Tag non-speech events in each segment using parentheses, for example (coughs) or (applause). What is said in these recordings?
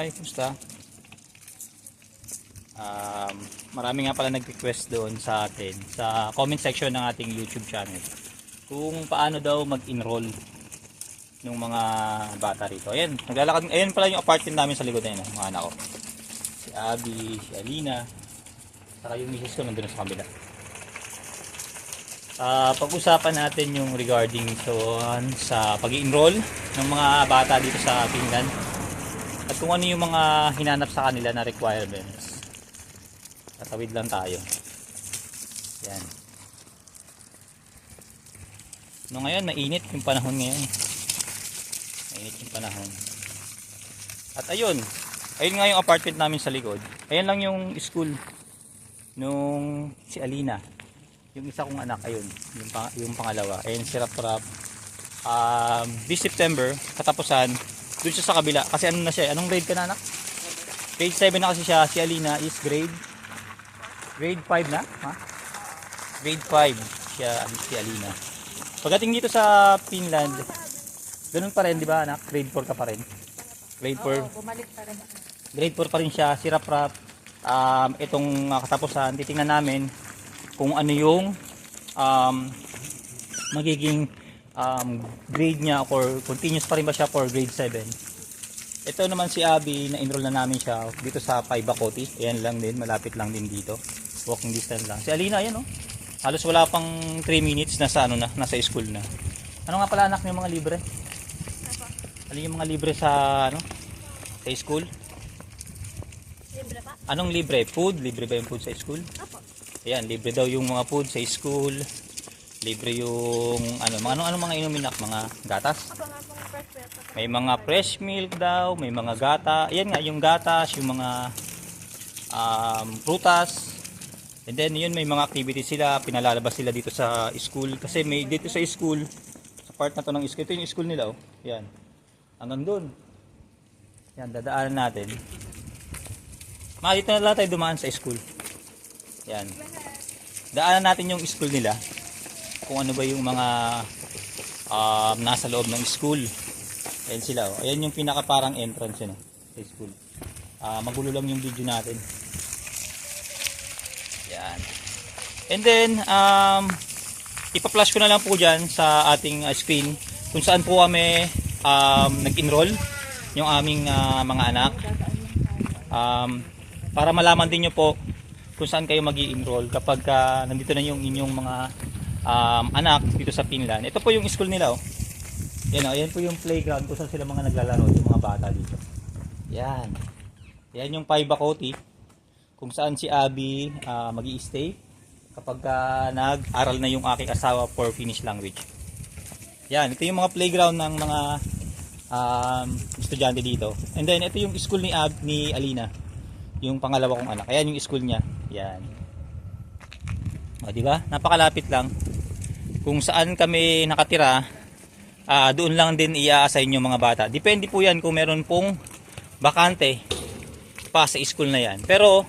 Hi, kumusta? Um, marami nga pala nag-request doon sa atin sa comment section ng ating YouTube channel kung paano daw mag-enroll ng mga bata rito. Ayan, naglalakad. Ayan pala yung apartment namin sa likod na mga anak ko. Si Abby, si Alina, saka yung misis ko nandun sa kabila. Ah, pag-usapan natin yung regarding so, sa pag-enroll ng mga bata dito sa Finland kung ano yung mga hinanap sa kanila na requirements. Tatawid lang tayo. Yan. No ngayon, mainit yung panahon ngayon. Mainit yung panahon. At ayun, ayun nga yung apartment namin sa likod. Ayan lang yung school nung si Alina. Yung isa kong anak, ayun, yung, pang, yung pangalawa. Ayun si Rap Rap. Um, this September, katapusan, dun siya sa kabila. Kasi ano na siya, eh, anong grade ka na anak? Grade 7 na kasi siya. Si Alina is grade grade 5 na, ha? Grade 5 siya si Alina. Pagdating dito sa Finland, ganun pa rin, di ba anak? Grade 4 ka pa rin. Grade 4. Oo, bumalik pa rin. Grade 4 pa rin siya, si Rap Rap. Um, itong uh, katapusan, titingnan namin kung ano yung um, magiging um, grade niya or continuous pa rin ba siya for grade 7. Ito naman si Abby, na-enroll na namin siya dito sa Paibacote. Ayan lang din, malapit lang din dito. Walking distance lang. Si Alina, ayan oh. Halos wala pang 3 minutes nasa ano na, nasa school na. Ano nga pala anak ng mga libre? Ano yung mga libre sa ano? Sa school? Libre pa? Anong libre? Food? Libre ba yung food sa school? Apo. Ayan, libre daw yung mga food sa school. Libre yung ano, mga ano, ano mga inumin nak, mga gatas. May mga fresh milk daw, may mga gata. Ayan nga, yung gatas, yung mga um, prutas. And then yun, may mga activities sila, pinalalabas sila dito sa school. Kasi may dito sa school, sa part na to ng school, ito yung school nila oh. Yan. Hanggang doon. Yan, dadaanan natin. Dito na lang tayo dumaan sa school. Yan. Daanan natin yung school nila. Kung ano ba yung mga um, nasa loob ng school. Ayan sila. Oh. Ayan yung pinaka parang entrance yun, oh, sa school. Ah, magulo lang yung video natin. Yan. And then, um, ipa-flash ko na lang po dyan sa ating uh, screen kung saan po kami um, nag-enroll yung aming uh, mga anak. Um, para malaman din nyo po kung saan kayo mag enroll kapag uh, nandito na yung inyong mga um, anak dito sa Finland. Ito po yung school nila. Oh. Yan, oh, yan po yung playground kung saan sila mga naglalaro, yung mga bata dito. Yan. Yan yung Paibacote kung saan si Abby uh, mag stay kapag uh, nag-aral na yung aking asawa for Finnish language. Yan, ito yung mga playground ng mga um, estudyante dito. And then ito yung school ni Ab ni Alina. Yung pangalawa kong anak. Ayan yung school niya. Yan. O, di ba? Napakalapit lang. Kung saan kami nakatira, ah, doon lang din i-assign yung mga bata. Depende po yan kung meron pong bakante pa sa school na yan. Pero,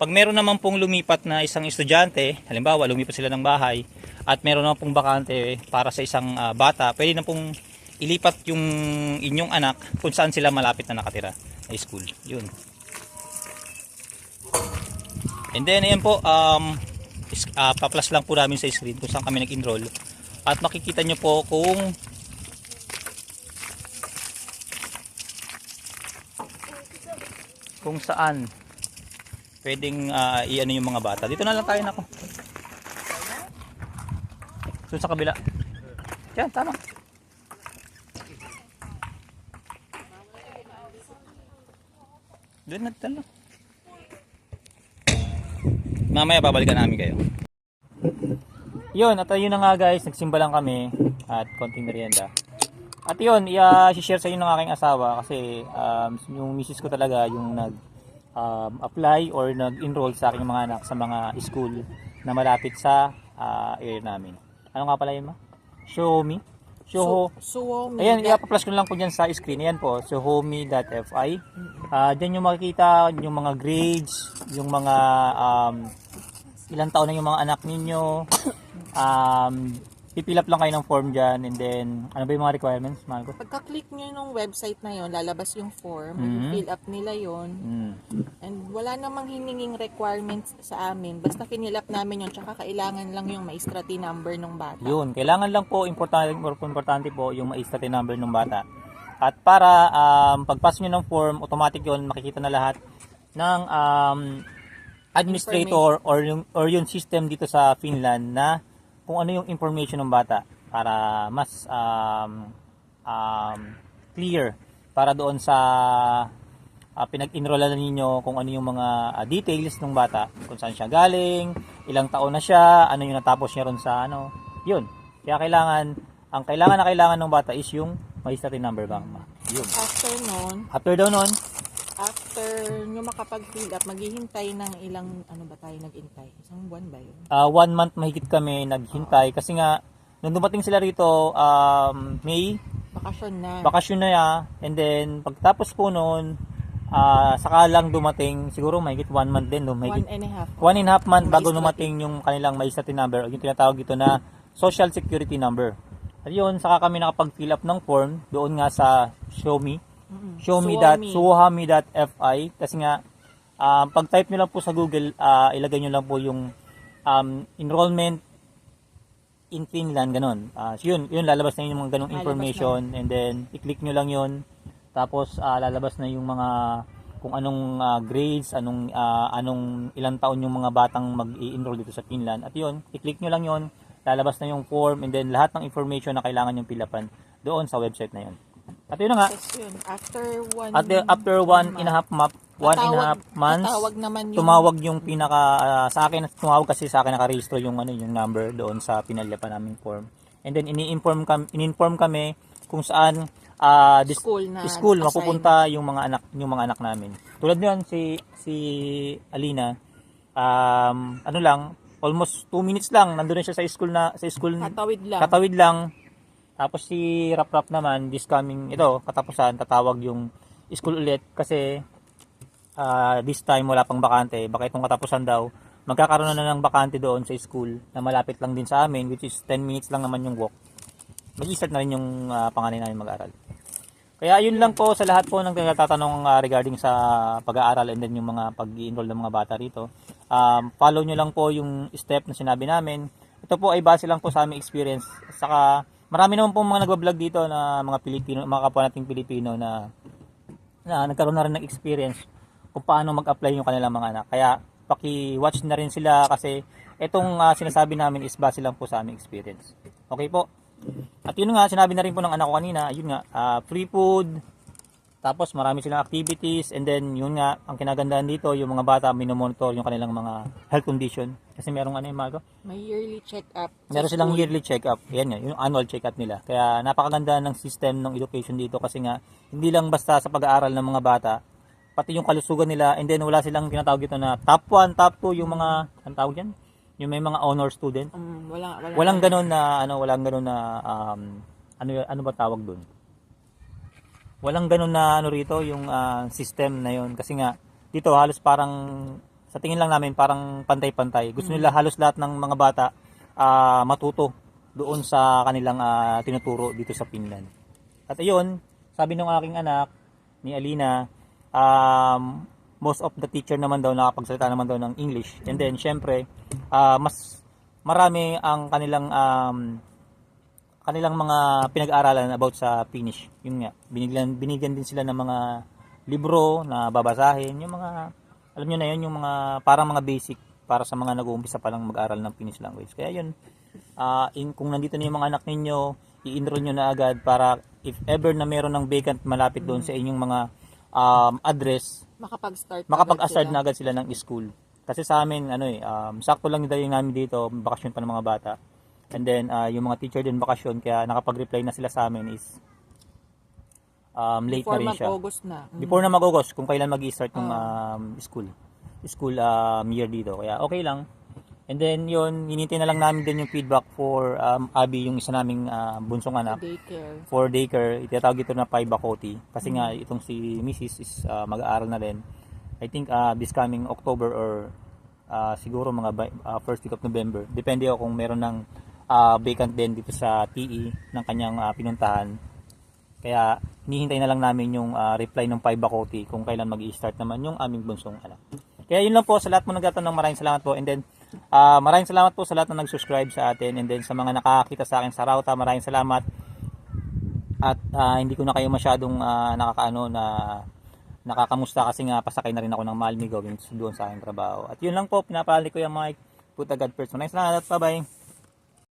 pag meron naman pong lumipat na isang estudyante, halimbawa lumipat sila ng bahay, at meron naman pong bakante para sa isang ah, bata, pwede na pong ilipat yung inyong anak kung saan sila malapit na nakatira na school. Yun. And then, ayan po, um, uh, paplas lang po namin sa screen kung saan kami nag-enroll. At makikita nyo po kung kung saan pwedeng uh, i-ano yung mga bata. Dito na lang tayo nako. Doon sa kabila. Yan, tama. Doon na tala. Mamaya babalikan namin kayo. Yun, at yun na nga guys, nagsimba lang kami at konting merienda. At yun, i-share sa inyo ng aking asawa kasi um, yung misis ko talaga yung nag um, apply or nag-enroll sa aking mga anak sa mga school na malapit sa uh, area namin. Ano nga pala yun ma? Xiaomi? Xiaoho. Suomi. Ayan, i-plus ko lang po dyan sa screen. Ayan po, xiaomi.fi. Ah, dyan yung makikita yung mga grades, yung mga um, ilang taon na yung mga anak ninyo, (coughs) um, Fill up lang kayo ng form dyan and then, ano ba yung mga requirements, Marco? Pagka-click nyo nung website na yon, lalabas yung form, Mhm. fill up nila yon Mm. and wala namang hininging requirements sa amin. Basta finil up namin yon tsaka kailangan lang yung maistrati number ng bata. Yun, kailangan lang po, importante, importante po yung maistate number ng bata. At para um, pagpas nyo ng form, automatic yun, makikita na lahat ng um, administrator or yung, or yung system dito sa Finland na kung ano yung information ng bata para mas um, um, clear para doon sa uh, pinag-enrollan ninyo kung ano yung mga ah, details ng bata, kung saan siya galing, ilang taon na siya, ano yung natapos niya ron sa ano, yun. Kaya kailangan, ang kailangan na kailangan ng bata is yung magistrate number bang ma. Yun. After nun, After daw nun, after nyo makapag-fill up, maghihintay ng ilang, ano ba tayo nag-intay? Isang buwan ba yun? uh, one month mahigit kami naghintay kasi nga, nung dumating sila rito, um, May, Bakasyon na. bakasyon na ya, and then pagtapos po noon, ah, saka lang dumating, siguro mahigit one month din, no? one mahigit and a half. one and a half month bago dumating yung kanilang magistrate number, o yung tinatawag dito na social security number. At yun, saka kami nakapag-fill up ng form doon nga sa Show Me. Mm-mm. Show me that suhami.fi kasi nga um, pag type nyo lang po sa Google, ah, ilagay nyo lang po yung um, enrollment in Finland, ganun. Ah, so yun, yun, lalabas na yung mga ganung information and then i-click nyo lang yun. Tapos ah, lalabas na yung mga kung anong ah, grades, anong ah, anong ilang taon yung mga batang mag-i-enroll dito sa Finland. At yun, i-click nyo lang yun, lalabas na yung form and then lahat ng information na kailangan yung pilapan doon sa website na yun. At yun na nga, Tapos yun, after one, at after one and a half map, one and a half months, Tatawag naman yung, tumawag yung pinaka ah, sa akin tumawag kasi sa akin nakarehistro yung ano yung number doon sa pinalyapan naming form. And then ini-inform kami in-inform kami kung saan ah, dis- school na school assign. mapupunta yung mga anak yung mga anak namin. Tulad niyan si si Alina um ano lang almost 2 minutes lang nandoon na siya sa school na sa school Katawid lang. Katawid lang. Tapos si Rap Rap naman, this coming, ito, katapusan, tatawag yung school ulit kasi ah, this time wala pang bakante. Baka itong katapusan daw, magkakaroon na ng bakante doon sa school na malapit lang din sa amin, which is 10 minutes lang naman yung walk. Mag-start na rin yung ah, panganay namin mag-aral. Kaya yun lang po sa lahat po ng nagtatanong ah, regarding sa pag-aaral and then yung mga pag-enroll ng mga bata rito. Um, follow nyo lang po yung step na sinabi namin. Ito po ay base lang po sa aming experience. Saka marami naman po mga nagbablog dito na mga Pilipino, mga kapwa nating Pilipino na na nagkaroon na rin ng experience kung paano mag-apply yung kanilang mga anak. Kaya paki-watch na rin sila kasi itong ah, sinasabi namin is base lang po sa aming experience. Okay po? At yun nga, sinabi na rin po ng anak ko kanina, yun nga, ah, free food, tapos marami silang activities, and then yun nga, ang kinagandahan dito, yung mga bata, minomonitor yung kanilang mga health condition. Kasi merong ano yung Marco? May yearly check-up. Meron silang school. yearly check-up. Yan nga, yung annual check-up nila. Kaya napakaganda ng system ng education dito kasi nga, hindi lang basta sa pag-aaral ng mga bata, pati yung kalusugan nila, and then wala silang tinatawag ito na top 1, top 2, yung mga, ang tawag yan? Yung may mga honor student. Um, wala, wala. Walang ganun na ano, walang ganun na um, ano ano ba tawag doon? Walang ganun na ano rito yung ah, system na yon kasi nga dito halos parang sa tingin lang namin parang pantay-pantay. Gusto nila halos lahat ng mga bata ah, matuto doon sa kanilang ah, tinuturo dito sa Finland. At ayun, sabi ng aking anak ni Alina, um, most of the teacher naman daw nakapagsalita naman daw ng English. And then syempre, ah, mas marami ang kanilang um, kanilang mga pinag-aaralan about sa Finnish. Yun nga, binigyan, binigyan din sila ng mga libro na babasahin, yung mga, alam nyo na yun, yung mga, parang mga basic para sa mga nag-uumpisa pa lang mag-aral ng Finnish language. Kaya yun, ah, in, kung nandito na yung mga anak ninyo, i-enroll nyo na agad para if ever na meron ng vacant malapit doon sa inyong mga um, address, Makapag-start. makapag-assard agad na agad sila ng school. Kasi sa amin, ano eh, um, sakto lang yung namin dito, bakasyon pa ng mga bata. And then, ah, yung mga teacher din bakasyon, kaya nakapag-reply na sila sa amin is um, late Before na rin siya. mag-August na. Mm. Before na mag-August, kung kailan mag-start yung Ah. um, school. School um, year dito. Kaya okay lang. And then yun, hinintay na lang namin din yung feedback for um, Abby, yung isa naming ah, bunsong anak Daycare. for daycare, itatawag ito na Pai Bakoti. Kasi nga, itong si Mrs. is ah, mag-aaral na rin. I think ah, this coming October or ah, siguro mga by- ah, first week of November. Depende ako kung meron ng ah, vacant din dito sa TE ng kanyang ah, pinuntahan. Kaya hinihintay na lang namin yung ah, reply ng Pai Bakoti kung kailan mag-i-start naman yung aming bunsong anak. Kaya yun lang po sa lahat mo nagtatanong maraming salamat po and then ah, maraming salamat po sa lahat na nag-subscribe sa atin and then sa mga nakakita sa akin sa Rauta maraming salamat at ah, hindi ko na kayo masyadong ah, nakakaano na nakakamusta kasi nga pasakay na rin ako ng Malmi going doon sa aking trabaho. At yun lang po, pinapaalala ko yung Mike. Put God first. Maraming salamat. Bye-bye.